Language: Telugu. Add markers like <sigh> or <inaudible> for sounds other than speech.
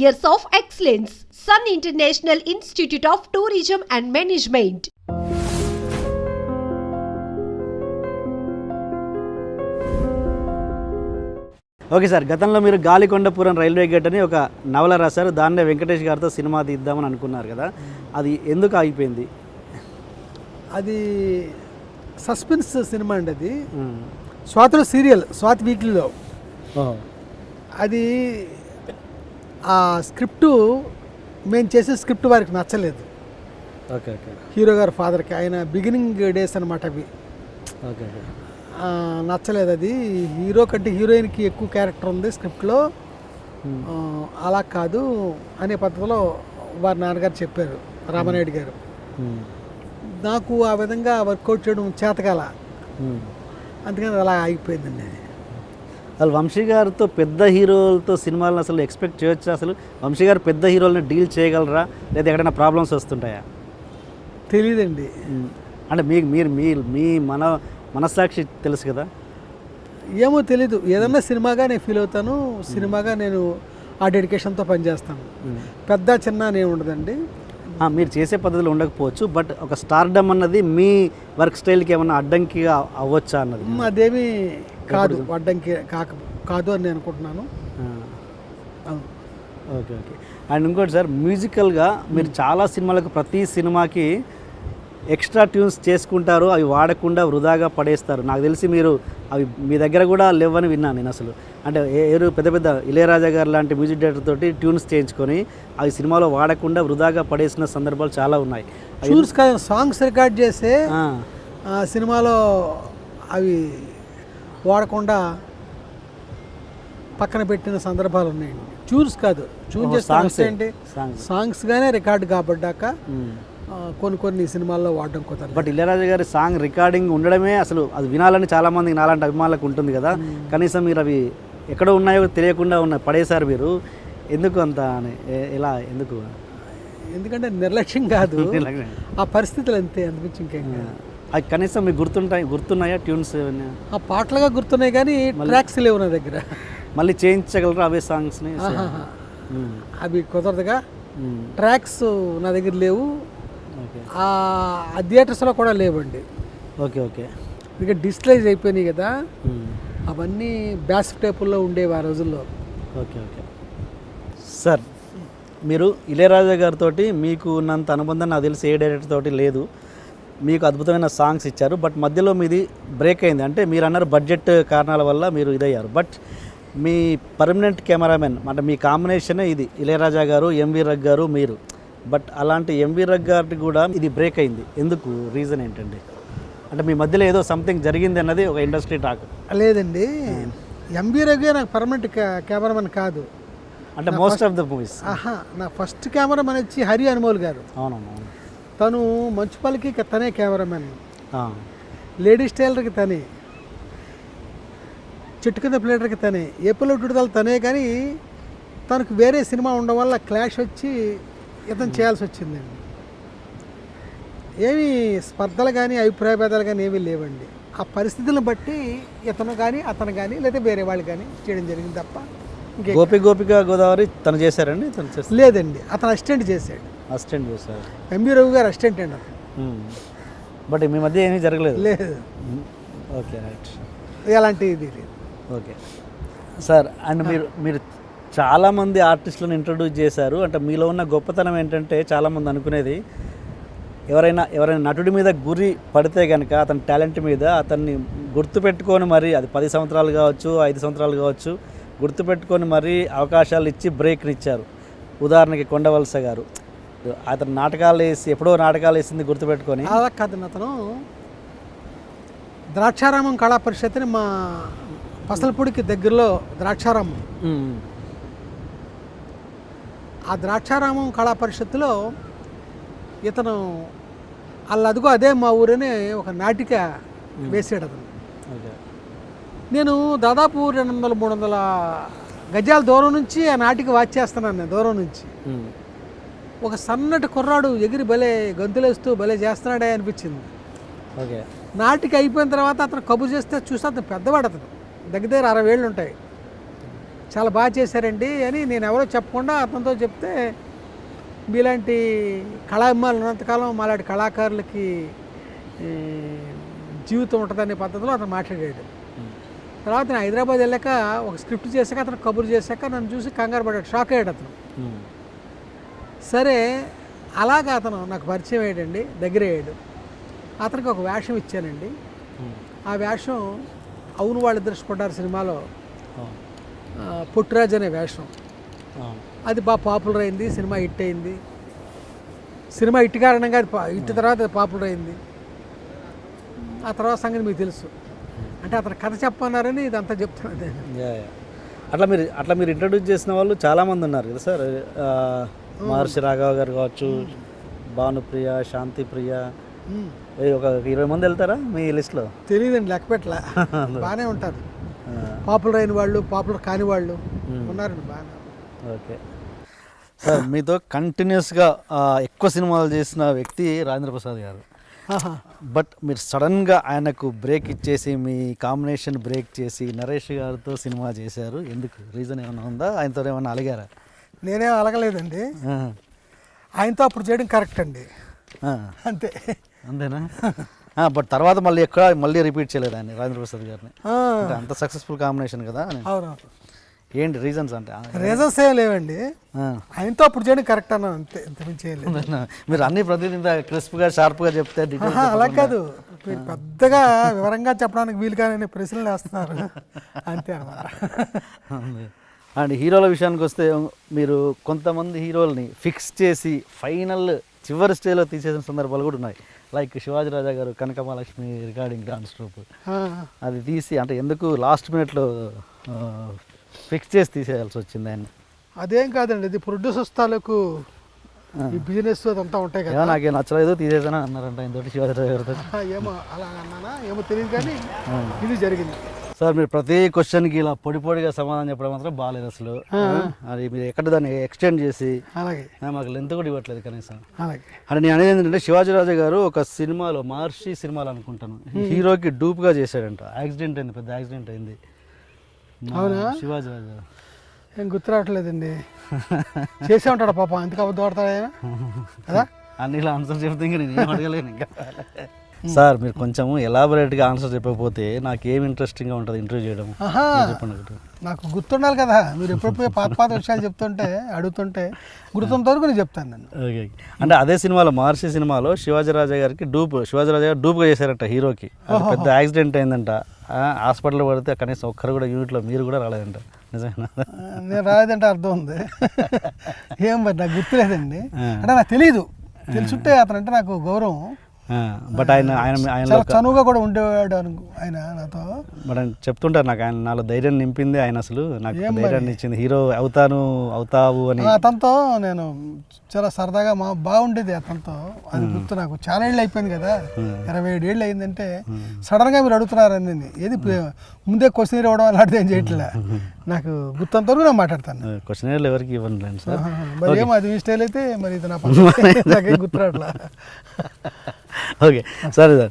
years of excellence. Sun International Institute of Tourism and Management. Okay sir గతంలో మీరు గాలికొండపురం రైల్వే గేట్ అని ఒక నవల రాశారు. దాన్నే వెంకటేష్ గారితో సినిమా తీద్దామని అనుకున్నారు కదా. అది ఎందుకు ఆగిపోయింది? అది సస్పెన్స్ సినిమా అండి అది. స్వాతిలో సీరియల్ స్వాతి వీక్లీలో. అది ఆ స్క్రిప్ట్ మేము చేసే స్క్రిప్ట్ వారికి నచ్చలేదు. Okay okay. హీరో గారి ఫాదర్కి ఆయన బిగినింగ్ డేస్ అనమాట అవి. ఓకే నచ్చలేదు అది. హీరో కంటే హీరోయిన్కి ఎక్కువ క్యారెక్టర్ ఉంది స్క్రిప్ట్లో. అలా కాదు అనే పద్ధతిలో వారి నాన్నగారు చెప్పారు రామనాయుడు గారు. నాకు ఆ విధంగా వర్కౌట్ చేయడం చేతకాల అందుకని అలా ఆగిపోయిందండి అసలు వంశీ గారితో పెద్ద హీరోలతో సినిమాలను అసలు ఎక్స్పెక్ట్ చేయొచ్చా అసలు? వంశీ గారు పెద్ద హీరోలను డీల్ చేయగలరా? లేదా ఎక్కడైనా ప్రాబ్లమ్స్ వస్తుంటాయా? తెలియదండి అంటే మీకు మీరు మీ మీ మన మనస్సాక్షి తెలుసు కదా? ఏమో తెలీదు. ఏదన్నా సినిమాగా నేను ఫీల్ అవుతాను సినిమాగా నేను ఆ డెడికేషన్తో పనిచేస్తాను. పెద్ద చిన్న ఏమి ఉండదండి. మీరు చేసే పద్ధతులు ఉండకపోవచ్చు బట్ ఒక స్టార్డమ్ అన్నది మీ వర్క్ స్టైల్కి ఏమన్నా అడ్డంకిగా అవ్వచ్చా అన్నది? అదేమీ కాదు అడ్డంకి కాక కాదు అని నేను అనుకుంటున్నాను. అవును. Okay okay. అండ్ ఇంకోటి సార్ మ్యూజికల్గా మీరు చాలా సినిమాలకు ప్రతి సినిమాకి ఎక్స్ట్రా ట్యూన్స్ చేసుకుంటారు అవి వాడకుండా వృధాగా పడేస్తారు. నాకు తెలిసి మీరు అవి మీ దగ్గర కూడా లేవని విన్నాను నేను అసలు. అంటే ఏరు పెద్ద పెద్ద ఇళయరాజా గారు లాంటి మ్యూజిక్ డైరెక్టర్ తోటి ట్యూన్స్ చేయించుకొని అవి సినిమాలో వాడకుండా వృధాగా పడేసిన సందర్భాలు చాలా ఉన్నాయి. సాంగ్స్ రికార్డ్ చేసే ఆ, ఆ సినిమాలో అవి వాడకుండా పక్కన పెట్టిన సందర్భాలు ఉన్నాయండి చూస్ కాదు. ఓహో, చేస్తే సాంగ్సే. ఏంటి సాంగ్స్ సాంగ్స్గానే రికార్డ్ కాబడ్డాక. ఆ, కొన్ని కొన్ని సినిమాల్లో వాడడం కుదరదు. బట్ ఇళయరాజా గారి సాంగ్ రికార్డింగ్ ఉండడమే అసలు అది వినాలని చాలా మందికి నాలాంటి అభిమానులకు ఉంటుంది కదా. కనీసం మీరు అవి ఎక్కడ ఉన్నాయో తెలియకుండా ఉన్న పడేశారు మీరు. ఎందుకు అంత అని? ఎలా? ఎందుకు? ఎందుకంటే నిర్లక్ష్యం కాదు. <laughs> ఆ పరిస్థితులు అంతే అందుమించి ఇంకేం కాదు. అది కనీసం మీకు గుర్తుంటాయి గుర్తున్నాయా ట్యూన్స్ ఆ పాటలుగా గుర్తున్నాయి కానీ ట్రాక్స్ లేవు నా దగ్గర. మళ్ళీ చేయించగలరా అవే సాంగ్స్ని. అవి కుదరదుగా. ట్రాక్స్ నా దగ్గర లేవు. ఆ ఆ థియేటర్స్లో కూడా లేవండి. Okay okay. ఇక డిజిటలైజ్ అయిపోయినాయి కదా. అవన్నీ బ్యాస్ టేపుల్లో ఉండేవి ఆ రోజుల్లో. Okay okay. సార్ మీరు ఇళయరాజా గారితో మీకు ఉన్నంత అనుబంధం నాకు తెలిసి ఏ డైరెక్టర్ తోటి లేదు. మీకు అద్భుతమైన సాంగ్స్ ఇచ్చారు బట్ మధ్యలో మీది బ్రేక్ అయింది. అంటే మీరు అన్నారు బడ్జెట్ కారణాల వల్ల మీరు ఇదయ్యారు. బట్ మీ పర్మనెంట్ కెమెరామెన్ అంటే మీ కాంబినేషనే ఇది. ఇళయరాజా గారు ఎంవి రగ్ గారు మీరు. బట్ అలాంటి ఎంవి రగ్ గారికి కూడా ఇది బ్రేక్ అయింది. ఎందుకు? రీజన్ ఏంటండి? అంటే మీ మధ్యలో ఏదో సంథింగ్ జరిగింది అన్నది ఒక ఇండస్ట్రీ టాక్. లేదండి. ఎంబీ రఘు నాకు పర్మనెంట్ కెమెరామెన్ కాదు. అంటే మోస్ట్ ఆఫ్ ద మూవీస్. ఆహా నా ఫస్ట్ కెమెరామెన్ వచ్చి హరి అనుమోల్ గారు. అవునవును. అవును తను మంచుపల్లికి తనే కెమెరామెన్. లేడీస్ టైలర్కి తనే. చెట్టు కింద ప్లేటర్కి తనే. ఏపీలో విడుదల తనే కానీ తనకు వేరే సినిమా ఉండడం వల్ల క్లాష్ వచ్చి ఇతను చేయాల్సి వచ్చిందండి ఏమీ స్పర్ధలు కానీ అభిప్రాయ భేదాలు కానీ ఏమీ లేవండి. ఆ పరిస్థితులను బట్టి ఇతను కానీ అతను కానీ లేదా వేరే వాళ్ళు కానీ చేయడం జరిగింది తప్ప గోపి గోపిక గోదావరి తను చేశారండి? తను లేదండి. అతను అసిస్టెంట్ చేశాడు. అసిస్టెంట్ చేశారు. ఎంబీ రవి గారు అసిస్టెంట్ అండి బట్ మీ మధ్య ఏమీ జరగలేదు? లేదు. Okay right. ఎలాంటి ఇది లేదు. ఓకే. సార్ అండ్ మీరు మీరు చాలామంది ఆర్టిస్టులను ఇంట్రడ్యూస్ చేశారు. అంటే మీలో ఉన్న గొప్పతనం ఏంటంటే చాలామంది అనుకునేది ఎవరైనా ఎవరైనా నటుడి మీద గురి పడితే కనుక అతని టాలెంట్ మీద అతన్ని గుర్తుపెట్టుకొని మరి అది పది సంవత్సరాలు కావచ్చు ఐదు సంవత్సరాలు కావచ్చు గుర్తుపెట్టుకొని మరీ అవకాశాలు ఇచ్చి బ్రేక్ని ఇచ్చారు ఉదాహరణకి కొండవలస గారు. అతను నాటకాలు వేసి ఎప్పుడో నాటకాలు వేసింది గుర్తుపెట్టుకొని. అలా కాదు అతను ద్రాక్షారామం కళా పరిషత్ని మా పసలపూడికి దగ్గరలో ద్రాక్షారామం. ఆ ద్రాక్షారామం కళా పరిషత్తులో ఇతను అల్లదిగో అదే మా ఊరని ఒక నాటిక వేసాడు అతను. నేను దాదాపు రెండు వందల మూడు వందల గజాల దూరం నుంచి ఆ నాటిక వాచ్ చేస్తున్నాను నేను దూరం నుంచి. ఒక సన్నటి కుర్రాడు ఎగిరి భలే గంతులేస్తూ భలే చేస్తున్నాడే అనిపించింది. ఓకే. నాటికి అయిపోయిన తర్వాత అతను కబు చేస్తే చూస్తే అతను పెద్దవాడు అతను. దగ్గర దగ్గర అరవై ఏళ్ళు ఉంటాయి. చాలా బాగా చేశారండి అని నేను ఎవరో చెప్పకుండా అతనితో చెప్తే మీలాంటి కళాభిమానులు ఉన్నంతకాలం మాలాంటి కళాకారులకి జీవితం ఉంటుందనే పద్ధతిలో అతను మాట్లాడాడు. తర్వాత నేను హైదరాబాద్ వెళ్ళాక ఒక స్క్రిప్ట్ చేశాక అతను కబురు చేశాక నన్ను చూసి కంగారు పడ్డాడు. షాక్ అయ్యాడు అతను. సరే అలాగా అతను నాకు పరిచయం అయ్యాడండి దగ్గర అయ్యాడు. అతనికి ఒక వేషం ఇచ్చానండి. ఆ వేషం అవును వాళ్ళిద్దరు ఇష్టపడ్డారు సినిమాలో. పుట్టిరాజు అనే వేషం. అది బాగా పాపులర్ అయింది సినిమా హిట్ అయింది. సినిమా హిట్ కారణంగా అది హిట్ తర్వాత అది పాపులర్ అయింది. ఆ తర్వాత సంగతి మీకు తెలుసు. అంటే అతను కథ చెప్పన్నారని ఇదంతా చెప్తున్నాను. అట్లా మీరు అట్లా మీరు ఇంట్రడ్యూస్ చేసిన వాళ్ళు చాలామంది ఉన్నారు కదా సార్. మహర్షి రాఘవ గారు కావచ్చు భానుప్రియ శాంతిప్రియ. ఒక ఇరవై మంది వెళ్తారా మీ లిస్ట్లో తెలియదండి లెక్క పెట్టలే <laughs> బాగానే ఉంటారు. పాపులర్ అయిన వాళ్ళు పాపులర్ కాని వాళ్ళు ఉన్నారండి బాగానే ఓకే. సార్ మీతో కంటిన్యూస్గా ఎక్కువ సినిమాలు చేసిన వ్యక్తి రాజేంద్ర ప్రసాద్ గారు. బట్ మీరు సడన్గా ఆయనకు బ్రేక్ ఇచ్చేసి మీ కాంబినేషన్ బ్రేక్ చేసి నరేష్ గారితో సినిమా చేశారు. ఎందుకు? రీజన్ ఏమైనా ఉందా? ఆయనతో ఏమైనా అలిగారా? నేనేం అలగలేదండి. ఆయనతో అప్పుడు చేయడం కరెక్ట్ అండి. అంతే. అంతేనా? బట్ తర్వాత మళ్ళీ ఎక్కడ మళ్ళీ రిపీట్ చేయలేదు ఆయన రాజేంద్ర ప్రసాద్ గారిని. అంత సక్సెస్ఫుల్ కాంబినేషన్ కదా. అవునవును. ఏంటి రీజన్స్ అంటే? రీజన్స్ ఏం లేవండి. ఆయనతో అప్పుడు చేయడం కరెక్ట్ అన్నాను అంతే చేయలేదు. మీరు అన్ని ప్రతిదీ క్రిస్ప్గా షార్ప్గా చెప్తే అలా కాదు. మీరు పెద్దగా వివరంగా చెప్పడానికి వీలు కానీ ప్రశ్నలు వేస్తున్నారు. <laughs> అంతే అనమాట అండ్ హీరోల విషయానికి వస్తే మీరు కొంతమంది హీరోల్ని ఫిక్స్ చేసి ఫైనల్ చివరి స్టేజ్లో తీసేసిన సందర్భాలు కూడా ఉన్నాయి. లైక్ శివాజీ రాజా గారు కనకమహాలక్ష్మి రికార్డింగ్ డాన్స్ ట్రూప్. అది తీసి అంటే ఎందుకు లాస్ట్ మినిట్లో ఫిక్స్ చేసి తీసేయాల్సి వచ్చింది ఆయన అదేం కాదండి ఇది ప్రొడ్యూసర్స్ తాలూకు ఈ బిజినెస్ అదంతా ఉంటాయి కదా. నాకేం నచ్చలేదు తీసేసాను అన్నారంట ఆయన తోటి శివాజీ రాజా గారితో. ఏమో అలా అన్నానా ఏమో తెలియదు కానీ ఇది జరిగింది. సార్ మీరు ప్రతి క్వశ్చన్కి ఇలా పొడి పొడిగా సమాధానం చెప్పడం మాత్రం బాగాలేదు అసలు. అది మీరు ఎక్కడ దాన్ని ఎక్స్టెండ్ చేసి అలాగే. మాకు లెంత్ కూడా ఇవ్వట్లేదు కనీసం. అలాగే. అంటే నేను అనేది ఏంటంటే శివాజీరాజు గారు ఒక సినిమాలో మహర్షి సినిమాలో అనుకుంటాను. హీరోకి డూప్గా చేశాడంట. యాక్సిడెంట్ అయింది పెద్ద యాక్సిడెంట్ అయింది. అవునా? శివాజీరాజు ఏం గుర్తు రావట్లేదండి. చేసే ఉంటాడు పాపం? ఎందుకు అబద్ధం ఆడతాడు కదా? అన్ని ఇలా ఆన్సర్ చెప్తే ఇంకా నేను అడగలేను ఇంకా. సార్ మీరు కొంచెం ఎలాబొరేట్గా ఆన్సర్ చెప్పకపోతే నాకు ఏం ఇంట్రెస్టింగ్గా ఉంటుంది ఇంటర్వ్యూ చేయడం. చెప్పండి ఒకటి. నాకు గుర్తుండాలి కదా. మీరు ఎప్పుడెప్పుడు పాత పాత విషయాలు చెప్తుంటే అడుగుతుంటే గుర్తున్నంత వరకు నేను చెప్తాను నేను ఓకే అంటే అదే సినిమాలో మహర్షి సినిమాలో శివాజీరాజా గారికి డూప్ శివాజీరాజా గారు డూప్గా చేశారంట హీరోకి. పెద్ద యాక్సిడెంట్ అయిందంట. హాస్పిటల్ పడితే కనీసం ఒక్కరు కూడా యూనిట్లో మీరు కూడా రాలేదంట. నిజమేనా? ఆ, నేను రాలేదంటే అర్థం ఉంది. ఏం మరి నాకు గుర్తులేదండి. అంటే నాకు తెలియదు తెలుసుంటే అతనంటే నాకు గౌరవం. బట్ ఆయన ఆయన ఆయనలో చాలా చనువుగా కూడా ఉండేవాడు అను- ఆయన నాతో. బట్ ఆయన చెప్తుంటారు నాకు ఆయన నాలో ధైర్యం నింపింది ఆయన అసలు. నాకు ధైర్యాన్ని ఇచ్చింది. హీరో అవుతాను అవుతావు అని. అతనితో నేను చాలా సరదాగా మా బాగుండేది అతనితో. అది గుర్తు నాకు. చాలా ఏళ్ళు అయిపోయింది కదా. ఇరవై ఏడు ఏళ్ళు అయిందంటే సడన్గా మీరు అడుగుతున్నారని ఏది ప్రే- ముందే క్వశ్చన్ ఇవ్వడం అలాంటిది ఏం చేయట్లే. నాకు గుర్తంత వరకు నేను మాట్లాడతాను. క్వశ్చన్ ఎవరికి ఇవ్వనులేండి సార్. మరి ఏమో అది మీ స్టైల్ అయితే మరి ఇది నా <laughs> గుర్తురాట్లా. <laughs> ఓకే సరే సార్.